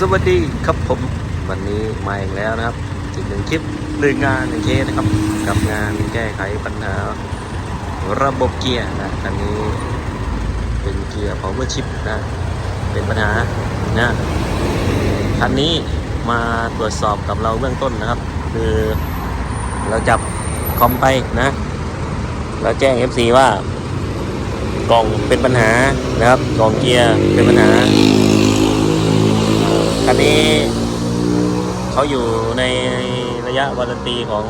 สวัสดีครับผมวันนี้มาอีกแล้วนะครับอีกหนึ่งคลิปหนึ่งงานหนึ่งเคสนะครับ กับงานแก้ไขปัญหา ระบบเกียร์นะคันนี้เป็นเกียร์ power shift นะเป็นปัญหานะคันนี้มาตรวจสอบกับเราเบื้องต้นนะครับ คือเราจับคอมไปนะเราแจ้ง FC ว่ากล่องเป็นปัญหานะครับกล่องเกียร์เป็นปัญหา คันนี้เขาอยู่ในระยะวารันตีของ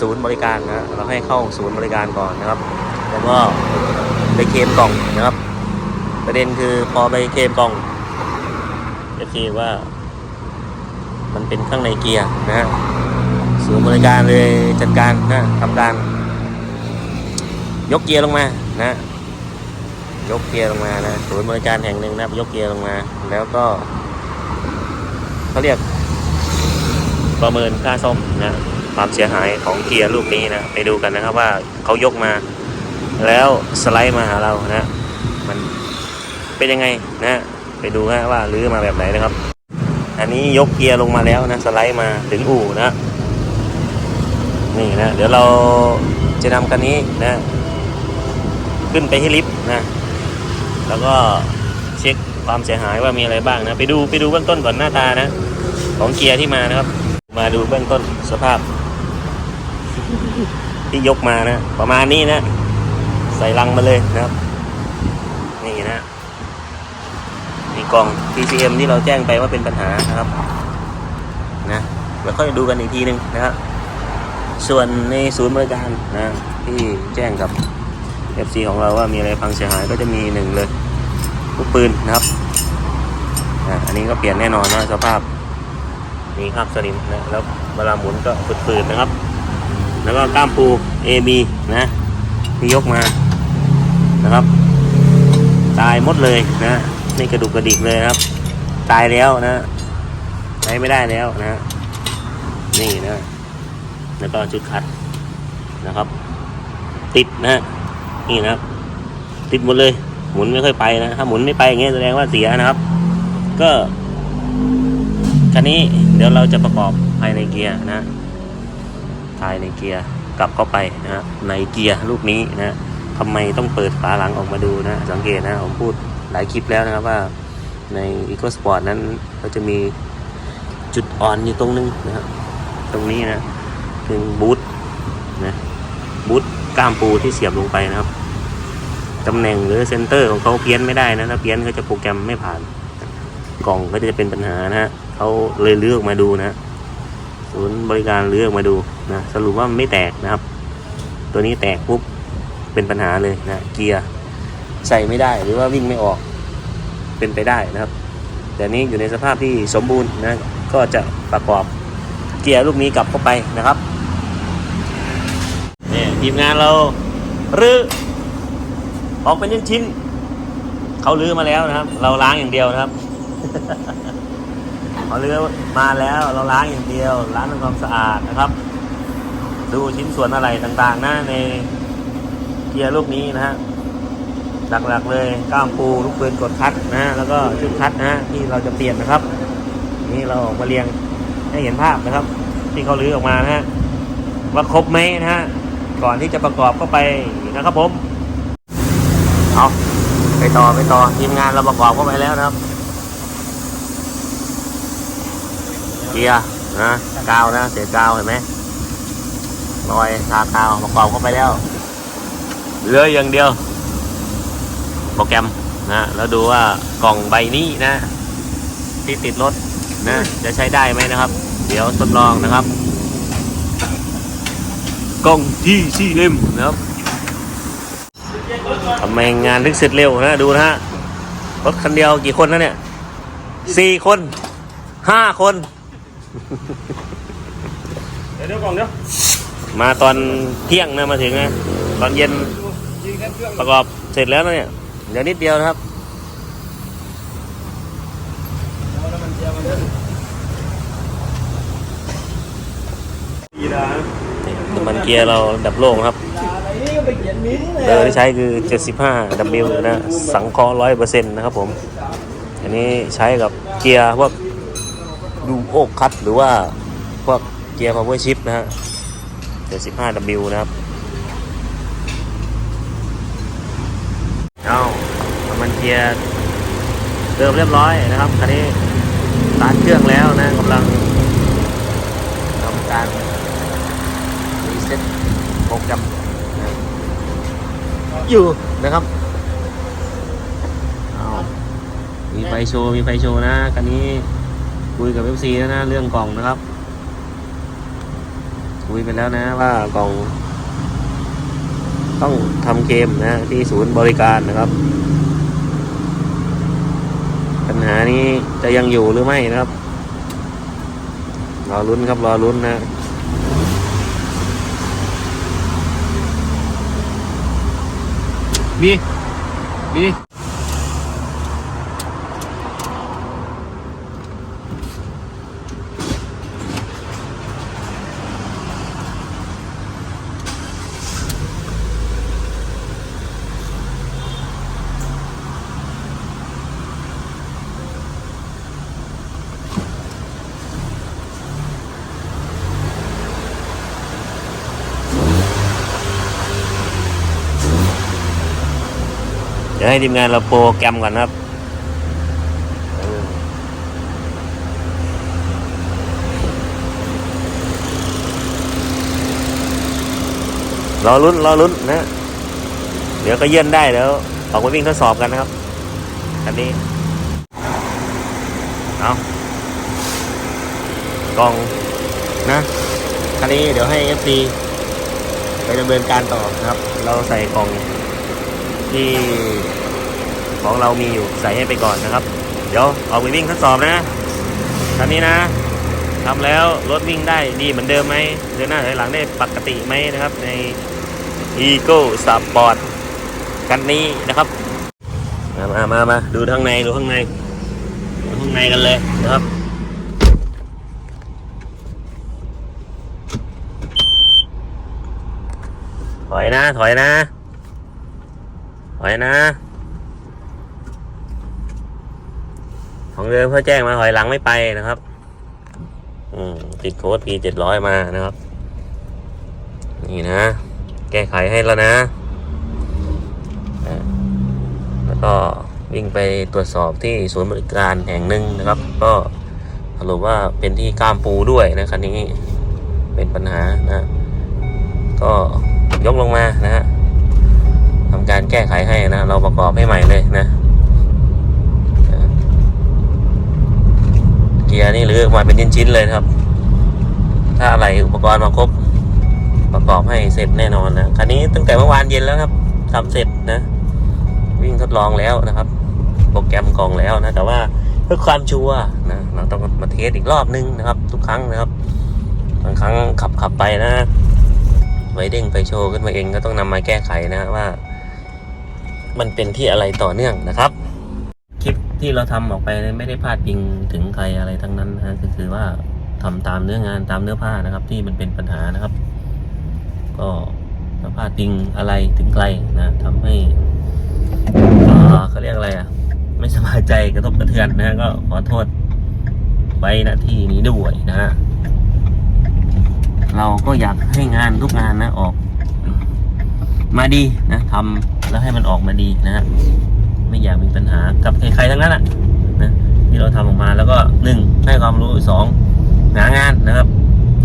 ศูนย์บริการนะเราให้เข้าศูนย์บริการก่อนนะครับ แล้วก็ไปเคลมกล่องนะครับ ประเด็นคือพอไปเคลมกล่องจะคีว่า มันเป็นข้างในเกียร์นะฮะศูนย์บริการเลยจัดการนะทำการ ยกเกียร์ลงมานะยกเกียร์ลงมานะศูนย์บริการแห่งหนึ่งนะยกเกียร์ลงมา แล้วก็ เขาเรียกประเมินค่าซ่อมนะความเสียหายของเกียร์ลูกนี้นะไปดูกันนะครับว่าเขายกมา แล้วสไลด์มาหาเรานะ มันเป็นยังไงนะไปดูฮะว่ารื้อมาแบบไหนนะครับ อันนี้ยกเกียร์ลงมาแล้วนะสไลด์มาถึงอู่นะนี่นะเดี๋ยวเราจะนำคันนี้นะ ขึ้นไปที่ลิฟต์นะ แล้วก็เช็ค ความเสียหายว่ามีอะไรบ้างนะ ไปดูไปดูเบื้องต้นก่อนหน้าตานะ ของเกียร์ที่มานะครับ มาดูเบื้องต้นสภาพ ที่ยกมานะ ประมาณนี้นะ ใส่ลังมาเลยนะครับ นี่นะมีกล่อง PCM ที่เราแจ้งไปว่าเป็นปัญหานะครับ นะแล้วค่อยดูกันอีกทีหนึ่งนะครับส่วนในศูนย์บริการนะที่แจ้งกับ FC ของเราว่ามีอะไรพังเสียหายก็จะมีหนึ่งเลย ลูกปืนนะครับอันนี้ก็เปลี่ยนแน่นอนนะสภาพนี่ครับสนิมนะแล้วเวลาหมุนก็ฝืดๆนะครับ แล้วก็ก้ามปู AB นะที่ยกมานะครับ ตายหมดเลยนะนี่กระดูกกระดิกเลยนะครับ ตายแล้วนะใช้ไม่ได้แล้วนะนี่นะแล้วก็ชุดคัดนะครับ ติดนะนี่นะติดหมดเลย หมุนไม่ค่อยไปนะถ้าหมุนไม่ไปอย่างเงี้ยแสดงว่าเสียนะครับ ก็คันนี้เดี๋ยวเราจะประกอบภายในเกียร์นะภายในเกียร์กลับเข้าไปนะฮะในเกียร์ลูกนี้นะทำไมต้องเปิดฝาหลังออกมาดูนะสังเกตนะผมพูดหลายคลิปแล้วนะครับว่าใน Eco Sport นั้นก็จะมีจุดอ่อนอยู่ตรงนึงนะครับตรงนี้นะคือบูทนะบูทกล้ามปูที่เสียบลงไปนะครับ ตำแหน่งหรือเซนเตอร์ของเขาเพี้ยนไม่ได้นะถ้าเพี้ยนก็จะโปรแกรมไม่ผ่าน กล่องก็จะเป็นปัญหานะฮะเขาเลยเลือกมาดูนะศูนย์บริการเลือกมาดูนะสรุปว่าไม่แตกนะครับ ตัวนี้แตกปุ๊บเป็นปัญหาเลยนะเกียร์ใส่ไม่ได้หรือว่าวิ่งไม่ออกเป็นไปได้นะครับ แต่นี้อยู่ในสภาพที่สมบูรณ์นะก็จะประกอบเกียร์ลูกนี้กลับเข้าไปนะครับนี่ทีมงานเรารื้อ ออกเป็นชิ้นๆเขาลื้อมาแล้วนะครับ เราล้างอย่างเดียวนะครับเขาเรือมาแล้วเราล้างอย่างเดียวล้างทำความสะอาดนะครับ ดูชิ้นส่วนอะไรต่างๆนะในเกียร์ลูกนี้นะฮะหลักๆเลยก้ามปูลูกปืนกดคัดนะ แล้วก็ชุดคัดนะฮะที่เราจะเปลี่ยนนะครับ นี่เราออกมาเรียงให้เห็นภาพนะครับ ที่เขาลื้อออกมานะฮะว่าครบไหมนะฮะก่อนที่จะประกอบเข้าไปนะครับผม เอาไปต่อไปต่อทีมงานเราประกอบเข้าไปแล้วนะครับเกียร์นะกาวนะเศษกาวเห็นไหมรอยทากาวประกอบเข้าไปแล้วเหลืออย่างเดียว โปรแกรมนะแล้วดูว่ากล่องใบนี้นะ ที่ติดรถนะจะใช้ได้ไหมนะครับ เดี๋ยวทดลองนะครับ กล่องที่ซีเอ็มนะครับ ทำไมงานถึงเสร็จเร็วนะดูนะฮะรถคันเดียวกี่คนนะเนี่ยสี่คนห้าคน เดี๋ยวเดี๋ยวกล่องเดี๋ยวมาตอนเที่ยงนะมาถึงนะตอนเย็นยิงแค่เครื่องประกอบเสร็จแล้วนะเนี่ยเดี๋ยวนิดเดียวนะครับแล้วมันเจียมันจะดีนะนี่น้ำมันเกียร์เราดับโลกนะครับอะไรนี่ก็ไป เขียนมิ้นท์เลยเบอร์ที่ใช้คือ 75W นะ สังเคราะห์100%นต์นะครับผม อันนี้ใช้กับเกียร์พวกดูโอคัตหรือว่าพวกเกียร์ power shift นะฮะ 75W นะครับ เอาน้ำมันเกียร์เติมเรียบร้อยนะครับ คันนี้สตาร์ทเครื่องแล้วนะกำลังทำการรีเซ็ตโปรแกรมน อยู่นะครับเอามีไฟโชว์มีไฟโชว์นะคันนี้คุยกับเอฟซีแล้วนะเรื่องกล่องนะครับ คุยไปแล้วนะว่ากล่อง ต้องทำเกมนะที่ศูนย์บริการนะครับ ปัญหานี้จะยังอยู่หรือไม่นะครับ รอลุ้นครับรอลุ้นนะ บีบี ให้ทีมงานเราโปรแกรมก่อนครับเอรอลุ้นรอลุ้นนะ เดี๋ยวก็เยื่อนได้เดี๋ยวออกไปวิ่งทดสอบกันนะครับคันนี้ เอากล่องนะคันนี้เดี๋ยวให้ FC ไปดำเนินการต่อนะครับ เราใส่กล่องที่ ของเรามีอยู่ใส่ให้ไปก่อนนะครับ เดี๋ยวออกไปวิ่งทดสอบนะคันนี้นะทำแล้วรถวิ่งได้ดีเหมือนเดิมไหมเดินหน้าถอยหลังได้ปกติไหมนะครับ ใน Eagle Sport คันนี้นะครับ มามามามาดูข้างในดูข้างในดูข้างในกันเลยนะครับถอยนะ ถอยนะ ถอยนะ ของเดิมเขาแจ้งมาถอยหลังไม่ไปนะครับ อืมติดโค้ด P เจ็ดร้อยมานะครับ นี่นะ แก้ไขให้แล้วนะ แล้วก็วิ่งไปตรวจสอบที่ศูนย์บริการแห่งหนึ่งนะครับ ก็สรุปว่าเป็นที่กล้ามปูด้วยนะคันนี้เป็นปัญหานะ ก็ยกลงมานะฮะทำการแก้ไขให้นะ เราประกอบให้ใหม่เลยนะอ่าเกียร์นี่หรือออกมาเป็นชิ้นๆเลยครับ ถ้าอะไรอุปกรณ์มาครบประกอบให้เสร็จแน่นอนนะคันนี้ตั้งแต่เมื่อวานเย็นแล้วครับทำเสร็จนะ วิ่งทดลองแล้วนะครับ โปรแกรมกองแล้วนะ แต่ว่าเพื่อความชัวร์นะเราต้องมาเทสอีกรอบนึงนะครับ ทุกครั้งนะครับบางครั้งขับขับไปนะไฟเด้งไฟโชว์ขึ้นมาเองก็ต้องนำมาแก้ไขนะว่า มันเป็นที่อะไรต่อเนื่องนะครับ ที่เราทำออกไปไม่ได้พาดพิงถึงใครอะไรทั้งนั้นนะฮะก็คือว่าทำตามเนื้องานตามเนื้อผ้านะครับ ที่มันเป็นปัญหานะครับ ก็ถ้าพาดพิงอะไรถึงใครนะทำให้เขาเรียกอะไรอะ ไม่สบายใจกระทบกระเทือนนะฮะก็ขอโทษไว้ณที่นี้ด้วยนะฮะเราก็อยากให้งานทุกงานนะออก มาดีนะทำแล้วให้มันออกมาดีนะฮะ ไม่อยากมีปัญหากับใครๆทั้งนั้นอะนะที่เราทำออกมาแล้วก็หนึ่งให้ความรู้สองหางานนะครับ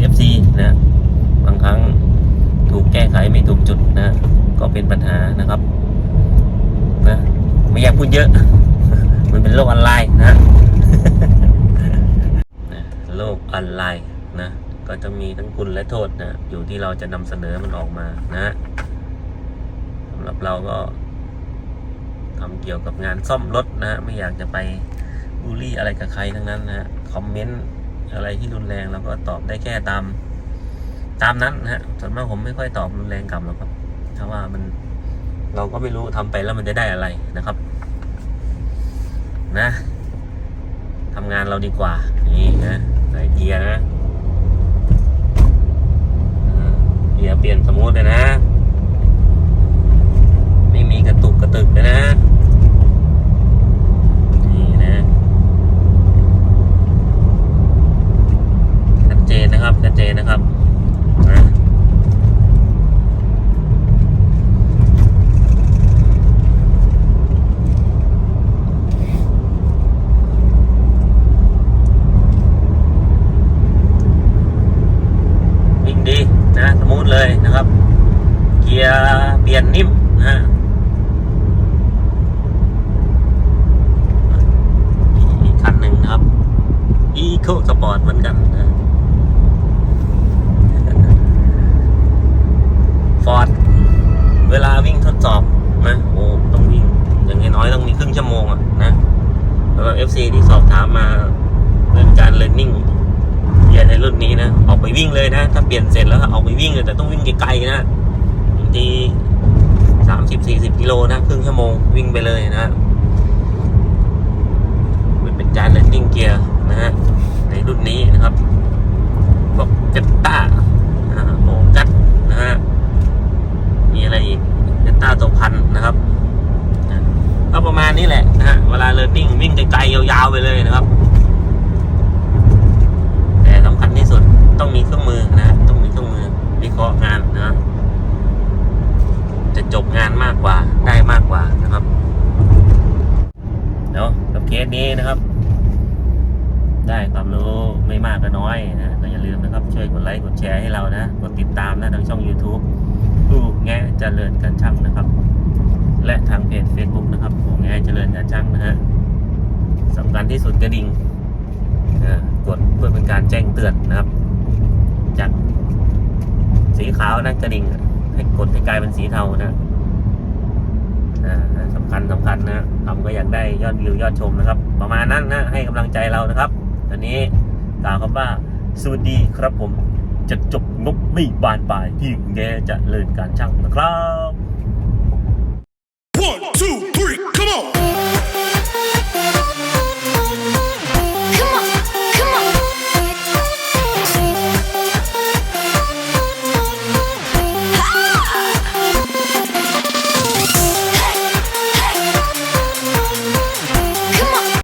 FC นะบางครั้งถูกแก้ไขไม่ถูกจุดนะก็เป็นปัญหานะครับนะไม่อยากพูดเยอะ มันเป็นโลกออนไลน์นะโลกออนไลน์นะก็จะมีทั้งคุณและโทษนะอยู่ที่เราจะนำเสนอมันออกมานะสำหรับเราก็ ทำเกี่ยวกับงานซ่อมรถนะฮะไม่อยากจะไปบูลลี่อะไรกับใครทั้งนั้นนะฮะคอมเมนต์อะไรที่รุนแรงเราก็ตอบได้แค่ตาม ตามนั้นนะฮะส่วนมากผมไม่ค่อยตอบรุนแรงกลับหรอกครับเพราะว่ามันเราก็ไม่รู้ทำไปแล้วมันจะได้อะไรนะครับ นะทำงานเราดีกว่า นี่นะใส่เกียร์นะเกียร์เปลี่ยนสมูทเลยนะ ไม่มีกระตุกกระตึก เลยนะครับ เกียร์เปลี่ยนนิ่มนะฮะอีกคันหนึ่งนะครับ Eco Sport เหมือนกันฟอร์ดเวลาวิ่งทดสอบนะโอ้ต้องวิ่งอย่างน้อยต้องมีครึ่งชั่วโมงอะนะแล้วก็ FC ที่สอบถามมาเรื่องการเรียนนิ่งเรียนในรุ่นนี้นะออกไปวิ่งเลยนะ ถ้าเปลี่ยนเสร็จแล้วออกไปวิ่งเลยแต่ต้องวิ่งไกลๆนะบางทีสามสิบสี่สิบกิโลนะครึ่งชั่วโมงวิ่งไปเลยนะมันเป็นการเรียนนิ่งเกียร์นะฮะ รุ่นนี้นะครับพวกเจตต้าโอกัสนะฮะมีอะไรอีกเดต้าตัวพันนะครับก็ประมาณนี้แหละนะฮะเวลาเลิร์นิ่งวิ่งไกลๆยาวๆไปเลยนะครับ แต่สำคัญที่สุดต้องมีเครื่องมือนะต้องมีเครื่องมือวิเคราะห์งานนะจะจบงานมากกว่าได้มากกว่านะครับเนาะกับเคสนี้นะครับ ได้ความรู้ไม่มากก็น้อยนะก็อย่าลืมนะครับช่วยกดไลค์กดแชร์ให้เรานะกดติดตามนะทางช่อง YouTube ผู้แงะเจริญการช่างนะครับ และทางเพจ Facebook นะครับผู้แงะเจริญการช่างนะฮะสำคัญที่สุดกระดิ่งกดเพื่อเป็นการแจ้งเตือนนะครับ จากสีขาวนั่นกระดิ่งให้กดให้กลายเป็นสีเทานะสำคัญสำคัญนะทำก็อยากได้ยอดวิวยอดชมนะครับ ประมาณนั้นนะให้กำลังใจเรานะครับ ตอนนี้ตามคำว่าสวัสดีครับผมจะจบงบไม่บานปลายที่แงจะเลินการช่างนะครับ